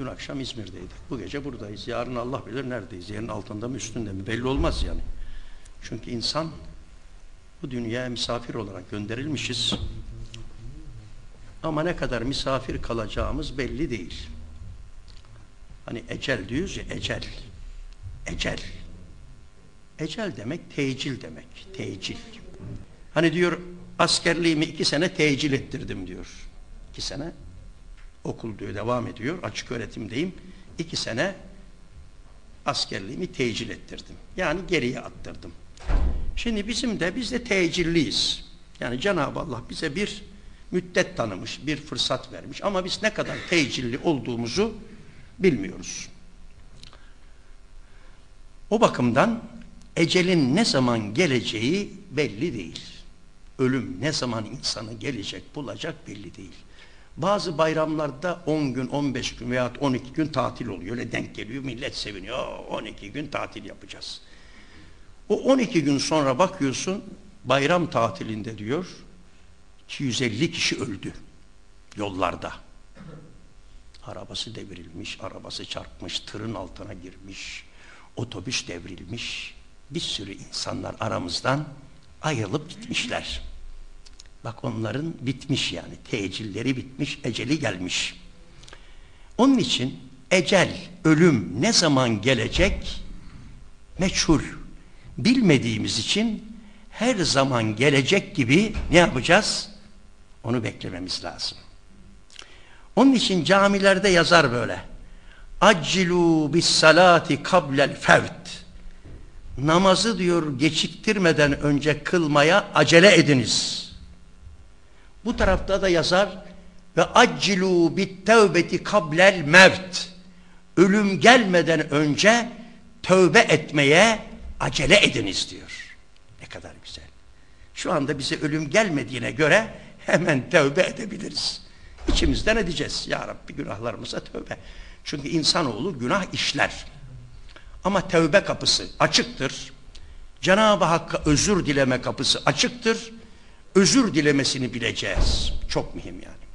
Dün akşam İzmir'deydik. Bu gece buradayız. Yarın Allah bilir neredeyiz. Yerin altında mı üstünde mi belli olmaz yani. Çünkü insan bu dünyaya misafir olarak gönderilmişiz. Ama ne kadar misafir kalacağımız belli değil. Hani ecel diyoruz ya ecel. Ecel. Ecel demek tecil demek. Tecil. Hani diyor askerliğimi iki sene tecil ettirdim diyor. İki sene okul diyor devam ediyor. Açık öğretimdeyim. İki sene askerliğimi tecil ettirdim. Yani geriye attırdım. Şimdi bizim de biz de tecilliyiz. Yani Cenab-ı Allah bize bir müddet tanımış, bir fırsat vermiş. Ama biz ne kadar tecilli olduğumuzu bilmiyoruz. O bakımdan ecelin ne zaman geleceği belli değil. Ölüm ne zaman insanı gelecek, bulacak belli değil. Bazı bayramlarda 10 gün, 15 gün veya 12 gün tatil oluyor. Öyle denk geliyor. Millet seviniyor. 12 gün tatil yapacağız. O 12 gün sonra bakıyorsun bayram tatilinde diyor 250 kişi öldü yollarda. Arabası devrilmiş, arabası çarpmış, tırın altına girmiş, otobüs devrilmiş. Bir sürü insanlar aramızdan ayrılıp gitmişler. Bak onların bitmiş yani. Tecilleri bitmiş, eceli gelmiş. Onun için ecel, ölüm ne zaman gelecek? Meçhul. Bilmediğimiz için her zaman gelecek gibi ne yapacağız? Onu beklememiz lazım. Onun için camilerde yazar böyle. Accilu bis salati kablel fevt. Namazı diyor geçiktirmeden önce kılmaya acele ediniz. Bu tarafta da yazar ve accilu bit tevbeti kablel mevt. Ölüm gelmeden önce tövbe etmeye acele ediniz diyor. Ne kadar güzel. Şu anda bize ölüm gelmediğine göre hemen tövbe edebiliriz. İçimizden edeceğiz. Ya Rabbi günahlarımıza tövbe. Çünkü insanoğlu günah işler. Ama tövbe kapısı açıktır. Cenab-ı Hakk'a özür dileme kapısı açıktır. Özür dilemesini bileceğiz. Çok mühim yani.